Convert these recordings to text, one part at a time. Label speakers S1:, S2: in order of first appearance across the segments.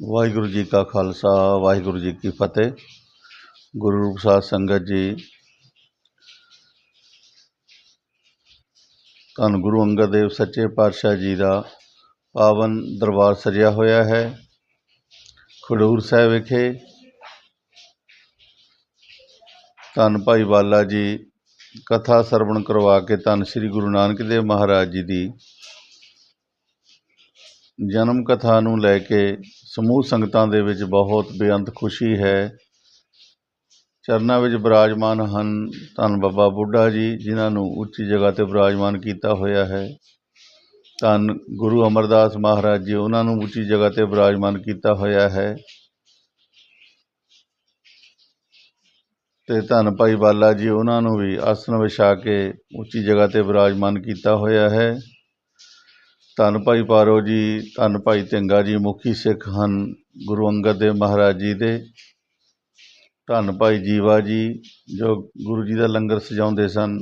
S1: ਵਾਹਿਗੁਰੂ ਜੀ ਕਾ ਖਾਲਸਾ, ਵਾਹਿਗੁਰੂ ਜੀ ਕੀ ਫਤਿਹ। ਗੁਰੂ ਰੂਪ ਸਾਧ ਸੰਗਤ ਜੀ, ਧੰਨ ਗੁਰੂ ਅੰਗਦ ਦੇਵ ਸੱਚੇ ਪਾਤਸ਼ਾਹ ਜੀ ਦਾ ਪਾਵਨ ਦਰਬਾਰ ਸਜਿਆ ਹੋਇਆ ਹੈ। ਖਡੂਰ ਸਾਹਿਬ ਵਿਖੇ ਧੰਨ ਭਾਈ ਬਾਲਾ ਜੀ, ਕਥਾ ਸਰਵਣ ਕਰਵਾ ਕੇ ਧੰਨ ਸ੍ਰੀ ਗੁਰੂ ਨਾਨਕ ਦੇਵ ਮਹਾਰਾਜ ਜੀ ਦੀ ਜਨਮ ਕਥਾ ਨੂੰ ਲੈ ਕੇ ਸਮੂਹ ਸੰਗਤਾਂ ਦੇ ਵਿੱਚ ਬਹੁਤ ਬੇਅੰਤ ਖੁਸ਼ੀ ਹੈ। ਚਰਨਾਂ ਵਿੱਚ ਬਿਰਾਜਮਾਨ ਹਨ ਧੰਨ ਬਾਬਾ ਬੁੱਢਾ ਜੀ, ਜਿਨ੍ਹਾਂ ਨੂੰ ਉੱਚੀ ਜਗ੍ਹਾ ਤੇ ਬਿਰਾਜਮਾਨ ਕੀਤਾ ਹੋਇਆ ਹੈ। ਧੰਨ ਗੁਰੂ ਅਮਰਦਾਸ ਮਹਾਰਾਜ ਜੀ, ਉਹਨਾਂ ਨੂੰ ਉੱਚੀ ਜਗ੍ਹਾ ਤੇ ਬਿਰਾਜਮਾਨ ਕੀਤਾ ਹੋਇਆ ਹੈ। ਤੇ ਧੰਨ ਭਾਈ ਬਾਲਾ ਜੀ, ਉਹਨਾਂ ਨੂੰ ਵੀ ਆਸਣ ਵਿਛਾ ਕੇ ਉੱਚੀ ਜਗ੍ਹਾ ਤੇ ਬਿਰਾਜਮਾਨ ਕੀਤਾ ਹੋਇਆ ਹੈ। ਧੰਨ ਭਾਈ ਪਾਰੋ ਜੀ, ਧੰਨ ਭਾਈ ਧੰਗਾ ਜੀ, ਮੁਖੀ ਸਿੱਖ ਹਨ ਗੁਰੂ ਅੰਗਦ ਦੇਵ ਮਹਾਰਾਜ ਜੀ ਦੇ। ਧੰਨ ਭਾਈ ਜੀਵਾ ਜੀ, ਜੋ ਗੁਰੂ ਜੀ ਦਾ ਲੰਗਰ ਸਜਾਉਂਦੇ ਸਨ।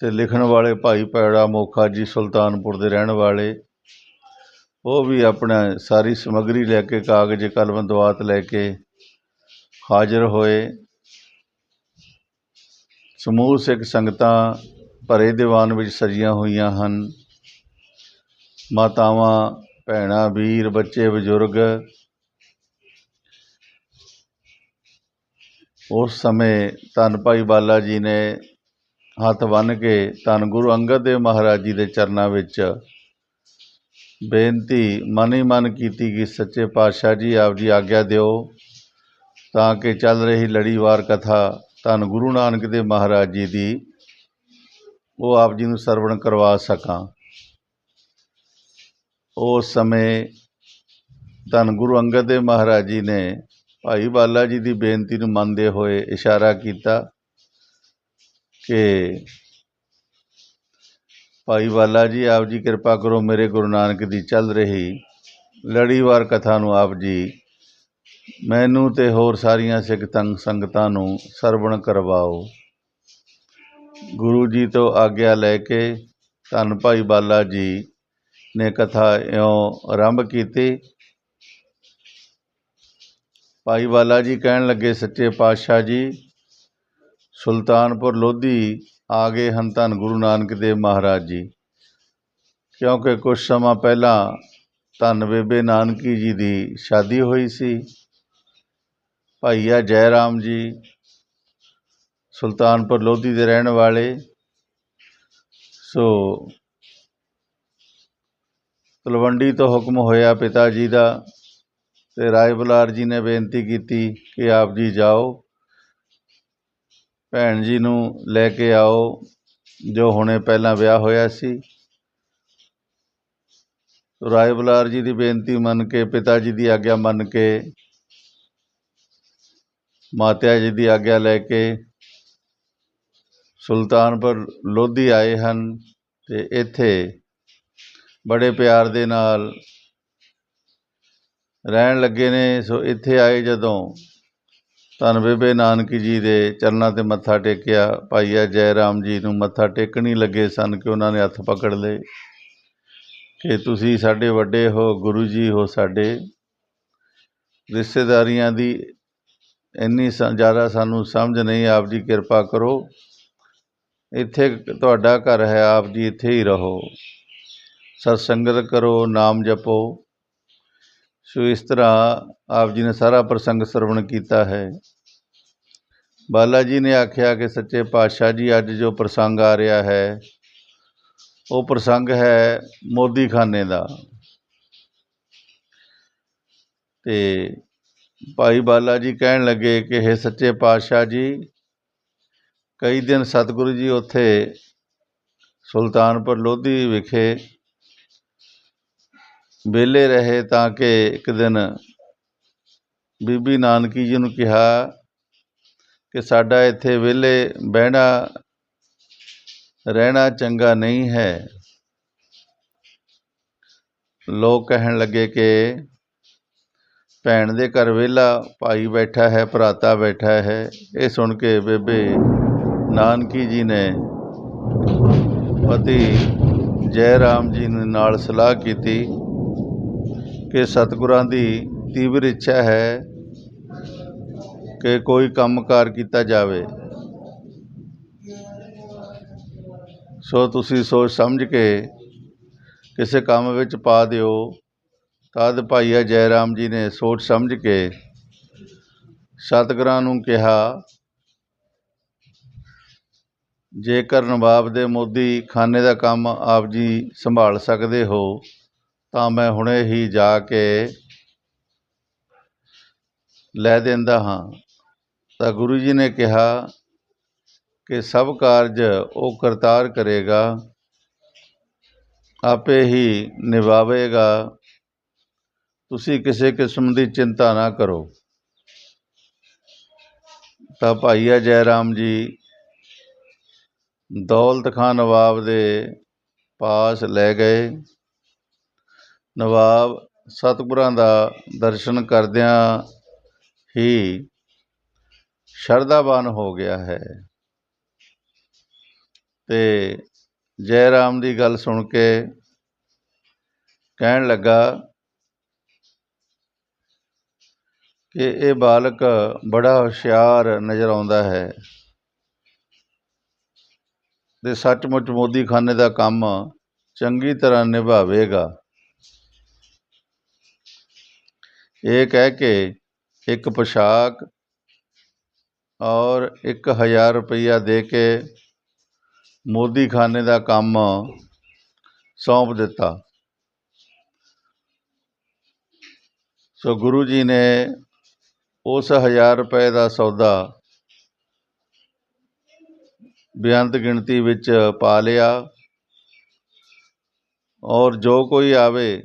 S1: ਤੇ ਲਿਖਣ ਵਾਲੇ ਭਾਈ ਪੈੜਾ ਮੋਖਾ ਜੀ, ਸੁਲਤਾਨਪੁਰ ਦੇ ਰਹਿਣ ਵਾਲੇ। ਉਹ ਵੀ ਆਪਣਾ ਸਾਰੀ ਸਮੱਗਰੀ ਲੈ ਕੇ, ਕਾਗਜ਼, ਕਲਮ ਦਵਾਤ ਲੈ ਕੇ ਹਾਜ਼ਰ ਹੋਏ। ਸਮੂਹ ਸਿੱਖ ਸੰਗਤਾਂ ਭਰੇ ਦੀਵਾਨ ਵਿੱਚ ਸਜੀਆਂ ਹੋਈਆਂ ਹਨ। ਮਾਤਾਵਾਂ, ਭੈਣਾਂ, ਵੀਰ, ਬੱਚੇ, ਬਜ਼ੁਰਗ। ਉਸ ਸਮੇਂ ਧੰਨ ਭਾਈ ਬਾਲਾ ਜੀ ਨੇ ਹੱਥ ਬੰਨ੍ਹ ਕੇ ਧੰਨ ਗੁਰੂ ਅੰਗਦ ਦੇਵ ਮਹਾਰਾਜ ਜੀ ਦੇ ਚਰਨਾਂ ਵਿੱਚ ਬੇਨਤੀ ਮਨ ਹੀ ਮਨ ਕੀਤੀ ਕਿ ਸੱਚੇ ਪਾਤਸ਼ਾਹ ਜੀ ਆਪ ਜੀ ਆਗਿਆ ਦਿਓ ਤਾਂ ਕਿ ਚੱਲ ਰਹੀ ਲੜੀਵਾਰ ਕਥਾ ਧੰਨ ਗੁਰੂ ਨਾਨਕ ਦੇਵ ਮਹਾਰਾਜ ਜੀ ਦੀ ਉਹ ਆਪ ਜੀ ਨੂੰ ਸਰਵਣ ਕਰਵਾ ਸਕਾਂ। ਉਸ ਸਮੇਂ ਧੰਨ ਗੁਰੂ ਅੰਗਦ ਦੇਵ ਮਹਾਰਾਜ ਜੀ ਨੇ ਭਾਈ ਬਾਲਾ ਜੀ ਦੀ ਬੇਨਤੀ ਨੂੰ ਮੰਨਦੇ ਹੋਏ ਇਸ਼ਾਰਾ ਕੀਤਾ ਕਿ ਭਾਈ ਬਾਲਾ ਜੀ, ਆਪ ਜੀ ਕਿਰਪਾ ਕਰੋ ਮੇਰੇ ਗੁਰੂ ਨਾਨਕ ਦੀ ਚੱਲ ਰਹੀ ਲੜੀਵਾਰ ਕਥਾ ਨੂੰ ਆਪ ਜੀ ਮੈਨੂੰ ਤੇ ਹੋਰ ਸਾਰੀਆਂ ਸਿੱਖ ਤੰਗ ਸੰਗਤਾਂ ਨੂੰ ਸਰਵਣ ਕਰਵਾਓ। ਗੁਰੂ ਜੀ ਤੋਂ ਆਗਿਆ ਲੈ ਕੇ ਧੰਨ ਭਾਈ ਬਾਲਾ ਜੀ ਨੇ ਕਥਾ ਇਉਂ ਆਰੰਭ ਕੀਤੀ। ਭਾਈ ਬਾਲਾ ਜੀ ਕਹਿਣ ਲੱਗੇ, ਸੱਚੇ ਪਾਤਸ਼ਾਹ ਜੀ, ਸੁਲਤਾਨਪੁਰ ਲੋਧੀ ਆ ਗਏ ਹਨ ਧੰਨ ਗੁਰੂ ਨਾਨਕ ਦੇਵ ਮਹਾਰਾਜ ਜੀ। ਕਿਉਂਕਿ ਕੁਝ ਸਮਾਂ ਪਹਿਲਾਂ ਧੰਨ ਬੇਬੇ ਨਾਨਕੀ ਜੀ ਦੀ ਸ਼ਾਦੀ ਹੋਈ ਸੀ। ਭਾਈਆ ਜੈ ਰਾਮ ਜੀ, ਸੁਲਤਾਨਪੁਰ ਲੋਧੀ ਦੇ ਰਹਿਣ ਵਾਲੇ। ਸੋ ਤਲਵੰਡੀ ਤੋਂ ਹੁਕਮ ਹੋਇਆ ਪਿਤਾ ਜੀ ਦਾ ਤੇ ਰਾਏ ਬੁਲਾਰ ਜੀ ਨੇ ਬੇਨਤੀ ਕੀਤੀ ਕਿ ਆਪ ਜੀ ਜਾਓ, ਭੈਣ ਜੀ ਨੂੰ ਲੈ ਕੇ ਆਓ, ਜੋ ਹੁਣੇ ਪਹਿਲਾਂ ਵਿਆਹ ਹੋਇਆ ਸੀ। ਰਾਏ ਬੁਲਾਰ ਜੀ ਦੀ ਬੇਨਤੀ ਮੰਨ ਕੇ, ਪਿਤਾ ਜੀ ਦੀ ਆਗਿਆ ਮੰਨ ਕੇ ਮਾਤਾ ਜੀ ਦੀ ਆਗਿਆ ਲੈ ਕੇ ਸੁਲਤਾਨਪੁਰ ਲੋਧੀ ਆਏ ਹਨ ਤੇ ਇੱਥੇ ਬੜੇ ਪਿਆਰ ਦੇ ਨਾਲ ਰਹਿਣ ਲੱਗੇ ਨੇ, ਸੋ ਇੱਥੇ ਆਏ ਜਦੋਂ ਧੰਨ ਬੇਬੇ ਨਾਨਕ ਜੀ ਦੇ ਚਰਨਾਂ ਤੇ ਮੱਥਾ ਟੇਕਿਆ। ਭਾਈਆ ਜੈ ਰਾਮ ਜੀ ਨੂੰ ਮੱਥਾ ਟੇਕਣੀ ਲੱਗੇ ਸਨ ਕਿ ਉਹਨਾਂ ਨੇ ਹੱਥ ਪਕੜ ਲਏ ਕਿ ਤੁਸੀਂ ਸਾਡੇ ਵੱਡੇ ਹੋ, ਗੁਰੂ ਜੀ ਹੋ ਸਾਡੇ। ਰਿਸ਼ਤੇਦਾਰੀਆਂ ਦੀ ਇੰਨੀ ਸ- ਜ਼ਿਆਦਾ ਸਾਨੂੰ ਸਮਝ ਨਹੀਂ, ਆਪ ਜੀ ਕਿਰਪਾ ਕਰੋ। ਇੱਥੇ ਤੁਹਾਡਾ ਘਰ ਹੈ, ਆਪ ਜੀ ਇੱਥੇ ਹੀ ਰਹੋ। ਸਤਸੰਗਤ ਕਰੋ, ਨਾਮ ਜਪੋ। ਸੋ ਇਸ ਤਰ੍ਹਾਂ ਆਪ ਜੀ ਨੇ ਸਾਰਾ ਪ੍ਰਸੰਗ ਸਰਵਣ ਕੀਤਾ ਹੈ। ਬਾਲਾ ਜੀ ਨੇ ਆਖਿਆ ਕਿ ਸੱਚੇ ਪਾਤਸ਼ਾਹ ਜੀ, ਅੱਜ ਜੋ ਪ੍ਰਸੰਗ ਆ ਰਿਹਾ ਹੈ, ਉਹ ਪ੍ਰਸੰਗ ਹੈ ਮੋਦੀ ਖਾਨੇ ਦਾ। ਤੇ ਭਾਈ ਬਾਲਾ ਜੀ ਕਹਿਣ ਲੱਗੇ ਕਿ ਇਹ ਸੱਚੇ ਪਾਤਸ਼ਾਹ ਜੀ, ਕਈ ਦਿਨ ਸਤਿਗੁਰੂ ਜੀ ਉੱਥੇ ਸੁਲਤਾਨਪੁਰ ਲੋਧੀ ਵਿਖੇ ਵਿਹਲੇ ਰਹੇ ਤਾਂ ਕਿ ਇੱਕ ਦਿਨ ਬੀਬੀ ਨਾਨਕੀ ਜੀ ਨੂੰ ਕਿਹਾ ਕਿ ਸਾਡਾ ਇੱਥੇ ਵਿਹਲੇ ਬਹਿਣਾ, ਰਹਿਣਾ ਚੰਗਾ ਨਹੀਂ ਹੈ। ਲੋਕ ਕਹਿਣ ਲੱਗੇ ਕਿ ਭੈਣ ਦੇ ਘਰ ਵਿਹਲਾ ਭਾਈ ਬੈਠਾ ਹੈ, ਭਰਾਤਾ ਬੈਠਾ ਹੈ। ਇਹ ਸੁਣ ਕੇ ਬੇਬੇ ਨਾਨਕੀ ਜੀ ਨੇ ਪਤੀ ਜੈ ਰਾਮ ਜੀ ਨਾਲ ਸਲਾਹ ਕੀਤੀ। ਕਿ ਸਤਿਗੁਰਾਂ ਦੀ ਤੀਵਰ ਇੱਛਾ ਹੈ ਕਿ ਕੋਈ ਕੰਮਕਾਰ ਕੀਤਾ ਜਾਵੇ। ਸੋ ਤੁਸੀਂ ਸੋਚ ਸਮਝ ਕੇ ਕਿਸੇ ਕੰਮ ਵਿੱਚ ਪਾ ਦਿਓ। ਤਦ ਭਾਈਆ ਜੈ ਰਾਮ ਜੀ ਨੇ ਸੋਚ ਸਮਝ ਕੇ ਸਤਿਗੁਰਾਂ ਨੂੰ ਕਿਹਾ, ਜੇਕਰ ਨਵਾਬ ਦੇ ਮੋਦੀ ਖਾਨੇ ਦਾ ਕੰਮ ਆਪ ਜੀ ਸੰਭਾਲ ਸਕਦੇ ਹੋ ਤਾਂ ਮੈਂ ਹੁਣੇ ਹੀ ਜਾ ਕੇ ਲੈ ਦਿੰਦਾ ਹਾਂ। ਤਾਂ ਗੁਰੂ ਜੀ ਨੇ ਕਿਹਾ ਕਿ ਸਭ ਕਾਰਜ ਉਹ ਕਰਤਾਰ ਕਰੇਗਾ, ਆਪੇ ਹੀ ਨਿਭਾਵੇਗਾ। ਤੁਸੀਂ ਕਿਸੇ ਕਿਸਮ ਦੀ ਚਿੰਤਾ ਨਾ ਕਰੋ। ਤਾਂ ਭਾਈਆ ਜੈ ਰਾਮ ਜੀ, ਦੌਲਤ ਖਾਨ ਨਵਾਬ ਦੇ ਪਾਸ ਲੈ ਗਏ। ਨਵਾਬ ਸਤਿਗੁਰਾਂ ਦਾ ਦਰਸ਼ਨ ਕਰਦਿਆਂ ਹੀ ਸ਼ਰਧਾਵਾਨ ਹੋ ਗਿਆ ਹੈ। ਤੇ ਜੈ ਰਾਮ ਦੀ ਗੱਲ ਸੁਣ ਕੇ ਕਹਿਣ ਲੱਗਾ ਕਿ ਇਹ ਬਾਲਕ ਬੜਾ ਹੁਸ਼ਿਆਰ ਨਜ਼ਰ ਆਉਂਦਾ ਹੈ ਤੇ ਸੱਚਮੁੱਚ ਮੋਦੀ ਖਾਨੇ ਦਾ ਕੰਮ ਚੰਗੀ ਤਰ੍ਹਾਂ ਨਿਭਾਵੇਗਾ। ਇਹ ਕਹਿ ਕੇ ਇੱਕ ਪੁਸ਼ਾਕ ਔਰ 1000 ਰੁਪਈਆ ਦੇ ਕੇ ਮੋਦੀਖਾਨੇ ਦਾ ਕੰਮ ਸੌਂਪ ਦਿੱਤਾ। ਸੋ ਗੁਰੂ ਜੀ ਨੇ ਉਸ 1000 ਰੁਪਏ ਦਾ ਸੌਦਾ ਬੇਅੰਤ ਗਿਣਤੀ ਵਿੱਚ ਪਾ ਲਿਆ ਔਰ ਜੋ ਕੋਈ ਆਵੇ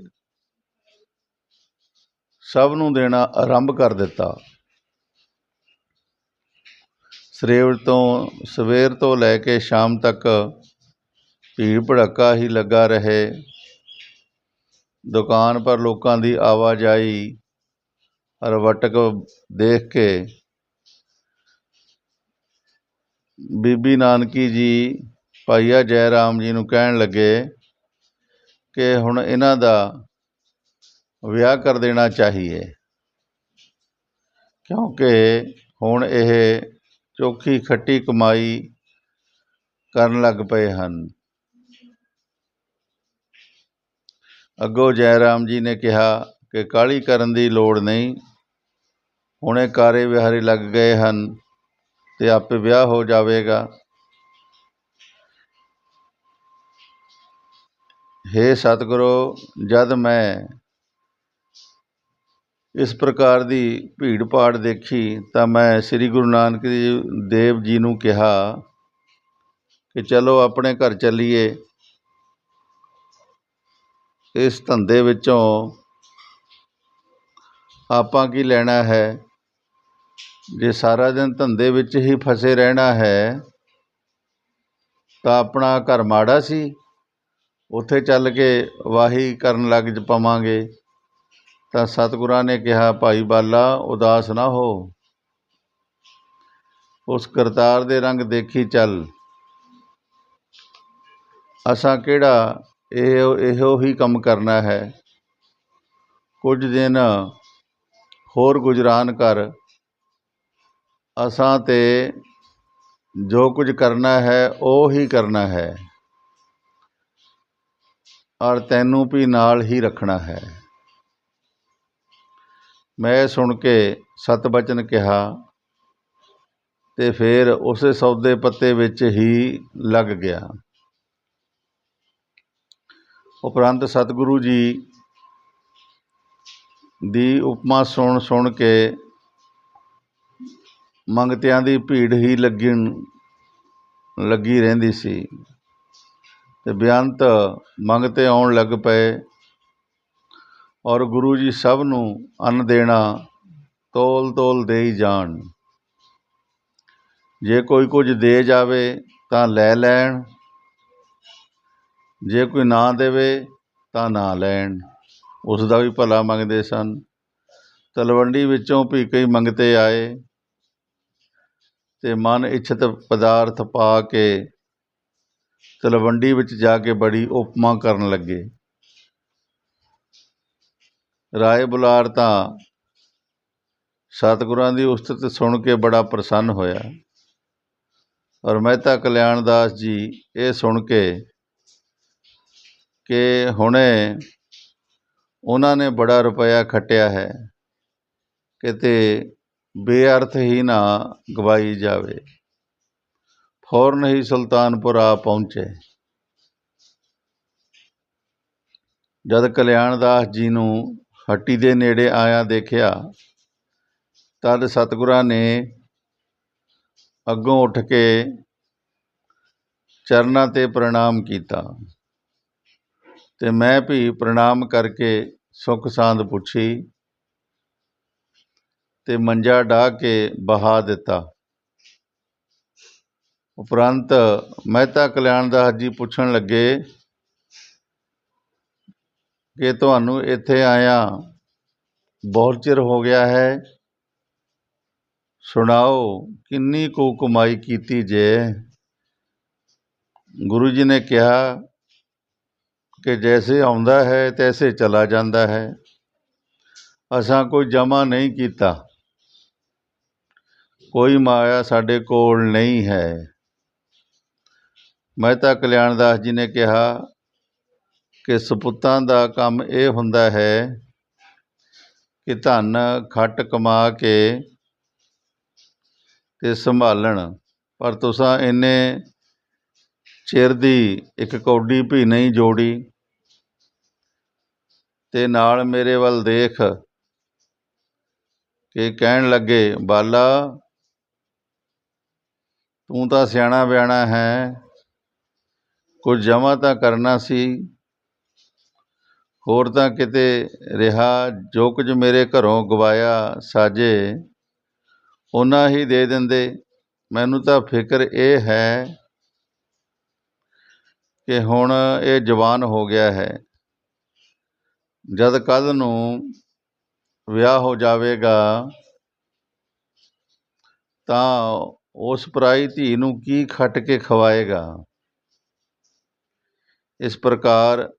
S1: ਸਭ ਨੂੰ ਦੇਣਾ ਆਰੰਭ ਕਰ ਦਿੱਤਾ। ਸਵੇਰ ਤੋਂ ਸਵੇਰ ਤੋਂ ਲੈ ਕੇ ਸ਼ਾਮ ਤੱਕ ਭੀੜ ਭੜੱਕਾ ਹੀ ਲੱਗਾ ਰਹੇ। ਦੁਕਾਨ ਪਰ ਲੋਕਾਂ ਦੀ ਆਵਾਜਾਈ ਰਵਟਕ ਦੇਖ ਕੇ ਬੀਬੀ ਨਾਨਕੀ ਜੀ, ਭਾਈਆ ਜੈ ਰਾਮ ਜੀ ਨੂੰ ਕਹਿਣ ਲੱਗੇ ਕਿ ਹੁਣ ਇਹਨਾਂ ਦਾ ਵਿਆਹ ਕਰ ਦੇਣਾ ਚਾਹੀਏ। ਕਿਉਂਕਿ ਹੁਣ ਇਹ ਚੋਖੀ ਖੱਟੀ ਕਮਾਈ ਕਰਨ ਲੱਗ ਪਏ ਹਨ। ਅੱਗੋਂ ਜੈ ਰਾਮ ਜੀ ਨੇ ਕਿਹਾ ਕਿ ਕਾਹਲੀ ਕਰਨ ਦੀ ਲੋੜ ਨਹੀਂ। ਹੁਣੇ ਕਾਰੇ ਵਿਹਾਰੇ ਲੱਗ ਗਏ ਹਨ ਤੇ ਆਪੇ ਵਿਆਹ ਹੋ ਜਾਵੇਗਾ। ਹੇ ਸਤਿਗੁਰੂ, ਜਦ ਮੈਂ ਇਸ ਪ੍ਰਕਾਰ ਦੀ ਭੀੜ ਭਾੜ ਦੇਖੀ ਤਾਂ ਮੈਂ ਸ੍ਰੀ ਗੁਰੂ ਨਾਨਕ ਦੇਵ ਜੀ ਨੂੰ ਕਿਹਾ ਕਿ ਚਲੋ ਆਪਣੇ ਘਰ ਚੱਲੀਏ। ਇਸ ਧੰਦੇ ਵਿੱਚੋਂ ਆਪਾਂ ਕੀ ਲੈਣਾ ਹੈ? ਜੇ ਸਾਰਾ ਦਿਨ ਧੰਦੇ ਵਿੱਚ ਹੀ ਫਸੇ ਰਹਿਣਾ ਹੈ, ਤਾਂ ਆਪਣਾ ਘਰ ਮਾੜਾ ਸੀ। ਉੱਥੇ ਚੱਲ ਕੇ ਵਾਹੀ ਕਰਨ ਲੱਗ ਜ, ਪਵਾਂਗੇ। ਤਾਂ ਸਤਿਗੁਰਾਂ ਨੇ ਕਿਹਾ, ਭਾਈ ਬਾਲਾ, ਉਦਾਸ ਨਾ ਹੋ। ਉਸ ਕਰਤਾਰ ਦੇ ਰੰਗ ਦੇਖੀ ਚੱਲ। ਅਸਾਂ ਕਿਹੜਾ ਇਹ, ਇਹੋ ਹੀ ਕੰਮ ਕਰਨਾ ਹੈ? ਕੁਝ ਦਿਨ ਹੋਰ ਗੁਜਰਾਨ ਕਰ। ਅਸਾਂ ਤੇ ਜੋ ਕੁਝ ਕਰਨਾ ਹੈ, ਉਹ ਹੀ ਕਰਨਾ ਹੈ। ਔਰ ਤੈਨੂੰ ਵੀ ਨਾਲ ਹੀ ਰੱਖਣਾ ਹੈ। ਮੈਂ ਸੁਣ ਕੇ ਸਤ ਬਚਨ ਕਿਹਾ ਤੇ ਫਿਰ ਉਸੇ ਸੌਦੇ ਪੱਤੇ ਵਿੱਚ ਹੀ ਲੱਗ ਗਿਆ। ਉਪਰੰਤ ਸਤਿਗੁਰੂ ਜੀ ਦੀ ਉਪਮਾ ਸੁਣ ਸੁਣ ਕੇ ਮੰਗਤਿਆਂ ਦੀ ਭੀੜ ਹੀ ਲੱਗਣ, ਲੱਗੀ ਰਹਿੰਦੀ ਸੀ ਤੇ ਬੇਅੰਤ ਮੰਗਤੇ ਆਉਣ ਲੱਗ ਪਏ। ਔਰ ਗੁਰੂ ਜੀ ਸਭ ਨੂੰ ਅੰਨ ਦੇਣਾ, ਤੋਲ ਤੋਲ ਦੇਈ ਜਾਣ। ਜੇ ਕੋਈ ਕੁਝ ਦੇ ਜਾਵੇ ਤਾਂ ਲੈ ਲੈਣ। ਜੇ ਕੋਈ ਨਾ ਦੇਵੇ ਤਾਂ ਨਾ ਲੈਣ। ਉਸ ਦਾ ਵੀ ਭਲਾ ਮੰਗਦੇ ਸਨ। ਤਲਵੰਡੀ ਵਿੱਚੋਂ ਵੀ ਕਈ ਮੰਗਤੇ ਆਏ ਤੇ ਮਨ ਇੱਛਤ ਪਦਾਰਥ ਪਾ ਕੇ ਤਲਵੰਡੀ ਵਿੱਚ ਜਾ ਕੇ ਬੜੀ ਉਪਮਾ ਕਰਨ ਲੱਗੇ। ਰਾਏ ਬੁਲਾਰ ਤਾਂ ਸਤਿਗੁਰਾਂ ਦੀ ਉਸਤਤ ਸੁਣ ਕੇ ਬੜਾ ਪ੍ਰਸੰਨ ਹੋਇਆ। ਔਰ ਮਹਿਤਾ ਕਲਿਆਣ ਦਾਸ ਜੀ ਇਹ ਸੁਣ ਕੇ ਕਿ ਹੁਣੇ ਉਹਨਾਂ ਨੇ ਬੜਾ ਰੁਪਇਆ ਖੱਟਿਆ ਹੈ ਕਿਤੇ ਬੇਅਰਥ ਹੀ ਨਾ ਗਵਾਈ ਜਾਵੇ। ਫੌਰਨ ਹੀ ਸੁਲਤਾਨਪੁਰ ਆ ਪਹੁੰਚੇ। ਜਦ ਕਲਿਆਣ ਦਾਸ ਜੀ ਨੂੰ ਹੱਟੀ ਦੇ ਨੇੜੇ ਆਇਆ ਦੇਖਿਆ, ਤਦ ਸਤਿਗੁਰਾਂ ਨੇ ਅੱਗੋਂ ਉੱਠ ਕੇ ਚਰਨਾਂ ਤੇ ਪ੍ਰਣਾਮ ਕੀਤਾ। ਤੇ ਮੈਂ ਵੀ ਪ੍ਰਣਾਮ ਕਰਕੇ ਸੁੱਖ ਸਾਂਦ ਪੁੱਛੀ ਤੇ ਮੰਜਾ ਢਾ ਕੇ ਬਹਾ ਦਿੱਤਾ। ਉਪਰੰਤ ਮਹਿਤਾ ਕਲਿਆਣ ਦਾ ਜੀ ਪੁੱਛਣ ਲੱਗੇ ਕਿ ਤੁਹਾਨੂੰ ਇੱਥੇ ਆਇਆ ਬਹੁਤ ਚਿਰ ਹੋ ਗਿਆ ਹੈ। ਸੁਣਾਓ, ਕਿੰਨੀ ਕੁ ਕਮਾਈ ਕੀਤੀ ਜੇ? ਗੁਰੂ ਜੀ ਨੇ ਕਿਹਾ ਕਿ ਜੈਸੇ ਆਉਂਦਾ ਹੈ, ਤੈਸੇ ਚਲਾ ਜਾਂਦਾ ਹੈ। ਅਸਾਂ ਕੋਈ ਜਮਾ ਨਹੀਂ ਕੀਤਾ। ਕੋਈ ਮਾਇਆ ਸਾਡੇ ਕੋਲ ਨਹੀਂ ਹੈ। ਮਹਿਤਾ ਕਲਿਆਣ ਦਾਸ ਜੀ ਨੇ ਕਿਹਾ ਕਿ ਸਪੁੱਤਾਂ ਦਾ ਕੰਮ ਇਹ ਹੁੰਦਾ ਹੈ ਕਿ ਧਨ ਖੱਟ ਕਮਾ ਕੇ ਤੇ ਸੰਭਾਲਣ। ਪਰ ਤੁਸਾਂ ਇੰਨੇ ਚਿਰ ਦੀ ਇੱਕ ਕੌਡੀ ਵੀ ਨਹੀਂ ਜੋੜੀ ਤੇ ਨਾਲ ਮੇਰੇ ਵੱਲ ਦੇਖ ਕਿ ਕਹਿਣ ਲੱਗੇ, ਬਾਲਾ, ਤੂੰ ਤਾਂ ਸਿਆਣਾ ਬਿਆਣਾ ਹੈ। ਕੁਝ ਜਮਾ ਤਾਂ ਕਰਨਾ ਸੀ। ਹੋਰ ਤਾਂ ਕਿਤੇ ਰਿਹਾ, ਜੋ ਕੁਝ ਮੇਰੇ ਘਰੋਂ ਗਵਾਇਆ ਸਾਜੇ ਉਹਨਾਂ ਹੀ ਦੇ ਦਿੰਦੇ। ਮੈਨੂੰ ਤਾਂ ਫਿਕਰ ਇਹ ਹੈ ਕਿ ਹੁਣ ਇਹ ਜਵਾਨ ਹੋ ਗਿਆ ਹੈ। ਜਦ ਕੱਲ ਨੂੰ ਵਿਆਹ ਹੋ ਜਾਵੇਗਾ, ਤਾਂ ਉਸ ਪਰਾਈ ਧੀ ਨੂੰ ਕੀ ਖੱਟ ਕੇ ਖਵਾਏਗਾ? ਇਸ ਪ੍ਰਕਾਰ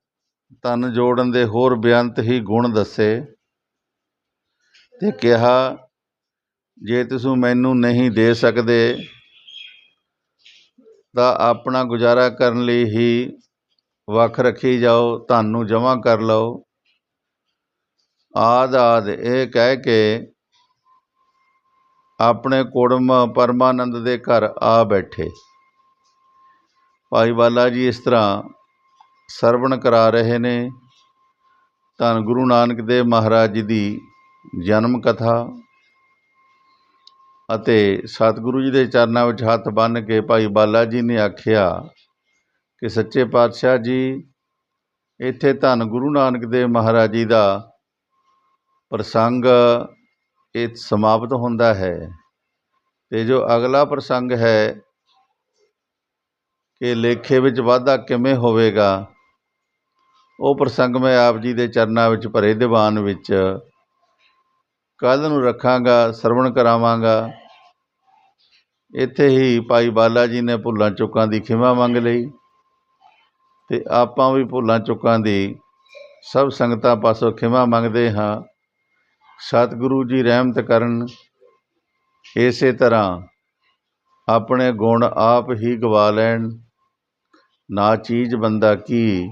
S1: ਤਨ ਜੋੜਨ ਦੇ ਹੋਰ ਬੇਅੰਤ ਹੀ ਗੁਣ ਦੱਸੇ ਤੇ ਕਿਹਾ, ਜੇ ਤੁਸੀਂ ਮੈਨੂੰ ਨਹੀਂ ਦੇ ਸਕਦੇ ਤਾਂ ਆਪਣਾ ਗੁਜ਼ਾਰਾ ਕਰਨ ਲਈ ਹੀ ਵੱਖ ਰੱਖੀ ਜਾਓ, ਤੁਹਾਨੂੰ ਜਮ੍ਹਾਂ ਕਰ ਲਓ। ਆਦ ਆਦ, ਇਹ ਕਹਿ ਕੇ ਆਪਣੇ ਕੋੜਮ ਪਰਮਾਨੰਦ ਦੇ ਘਰ ਆ ਬੈਠੇ। ਭਾਈ ਬਾਲਾ ਜੀ ਇਸ ਤਰ੍ਹਾਂ ਸਰਵਣ ਕਰਾ ਰਹੇ ਨੇ। ਧੰਨ ਗੁਰੂ ਨਾਨਕ ਦੇਵ ਮਹਾਰਾਜ ਜੀ ਦੀ ਜਨਮ ਕਥਾ ਅਤੇ ਸਤਿਗੁਰੂ ਜੀ ਦੇ ਚਰਨਾਂ ਵਿੱਚ ਹੱਥ ਬੰਨ੍ਹ ਕੇ ਭਾਈ ਬਾਲਾ ਜੀ ਨੇ ਆਖਿਆ ਕਿ ਸੱਚੇ ਪਾਤਸ਼ਾਹ ਜੀ, ਇੱਥੇ ਧੰਨ ਗੁਰੂ ਨਾਨਕ ਦੇਵ ਮਹਾਰਾਜ ਜੀ ਦਾ ਪ੍ਰਸੰਗ ਇਹ ਸਮਾਪਤ ਹੁੰਦਾ ਹੈ। ਤੇ ਜੋ ਅਗਲਾ ਪ੍ਰਸੰਗ ਹੈ ਕਿ ਲੇਖੇ ਵਿੱਚ ਵਾਧਾ ਕਿਵੇਂ ਹੋਵੇਗਾ ਉਹ ਪ੍ਰਸੰਗ ਮੈਂ ਆਪ ਜੀ ਦੇ ਚਰਨਾਂ ਵਿੱਚ ਭਰੇ ਦੀਵਾਨ ਵਿੱਚ ਕੱਲ੍ਹ ਨੂੰ ਰੱਖਾਂਗਾ, ਸਰਵਣ ਕਰਾਵਾਂਗਾ। ਇੱਥੇ ਹੀ ਭਾਈ ਬਾਲਾ ਜੀ ਨੇ ਭੁੱਲਾਂ ਚੁੱਕਾਂ ਦੀ ਖਿਮਾ ਮੰਗ ਲਈ ਤੇ ਆਪਾਂ ਵੀ ਭੁੱਲਾਂ ਚੁੱਕਾਂ ਦੀ ਸਭ ਸੰਗਤਾਂ ਪਾਸੋਂ ਖਿਮਾ ਮੰਗਦੇ ਹਾਂ। ਸਤਿਗੁਰੂ ਜੀ ਰਹਿਮਤ ਕਰਨ, ਇਸੇ ਤਰ੍ਹਾਂ ਆਪਣੇ ਗੁਣ ਆਪ ਹੀ ਗਵਾ ਲੈਣ। ਨਾ ਚੀਜ਼ ਬੰਦਾ ਕੀ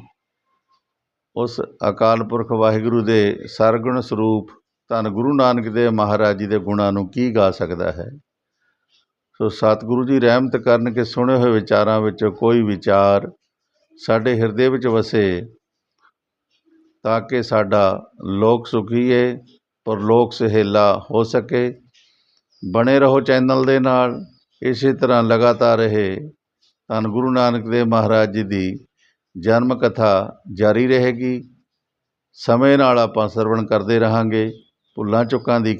S1: ਉਸ ਅਕਾਲ ਪੁਰਖ ਵਾਹਿਗੁਰੂ ਦੇ ਸਰਗੁਣ ਸਰੂਪ ਧੰਨ ਗੁਰੂ ਨਾਨਕ ਦੇਵ ਮਹਾਰਾਜ ਜੀ ਦੇ ਗੁਣਾਂ ਨੂੰ ਕੀ ਗਾ ਸਕਦਾ ਹੈ? ਸੋ ਸਤਿਗੁਰੂ ਜੀ ਰਹਿਮਤ ਕਰਨ ਕੇ ਸੁਣੇ ਹੋਏ ਵਿਚਾਰਾਂ ਵਿੱਚ ਕੋਈ ਵਿਚਾਰ ਸਾਡੇ ਹਿਰਦੇ ਵਿੱਚ ਵਸੇ ਤਾਂ ਕਿ ਸਾਡਾ ਲੋਕ ਸੁਖੀਏ ਪਰ ਲੋਕ ਸਹੇਲਾ ਹੋ ਸਕੇ, ਬਣੇ ਰਹੋ ਚੈਨਲ ਦੇ ਨਾਲ, ਇਸੇ ਤਰ੍ਹਾਂ ਲਗਾਤਾਰ ਰਹੇ ਧੰਨ ਗੁਰੂ ਨਾਨਕ ਦੇਵ ਮਹਾਰਾਜ ਜੀ ਦੀ ਜਨਮ ਕਥਾ ਜਾਰੀ ਰਹੇਗੀ। ਸਮੇਂ ਨਾਲ ਆਪਾਂ ਸਰਵਣ ਕਰਦੇ ਰਹਾਂਗੇ। ਭੁੱਲਾਂ ਚੁੱਕਾਂ ਦੀ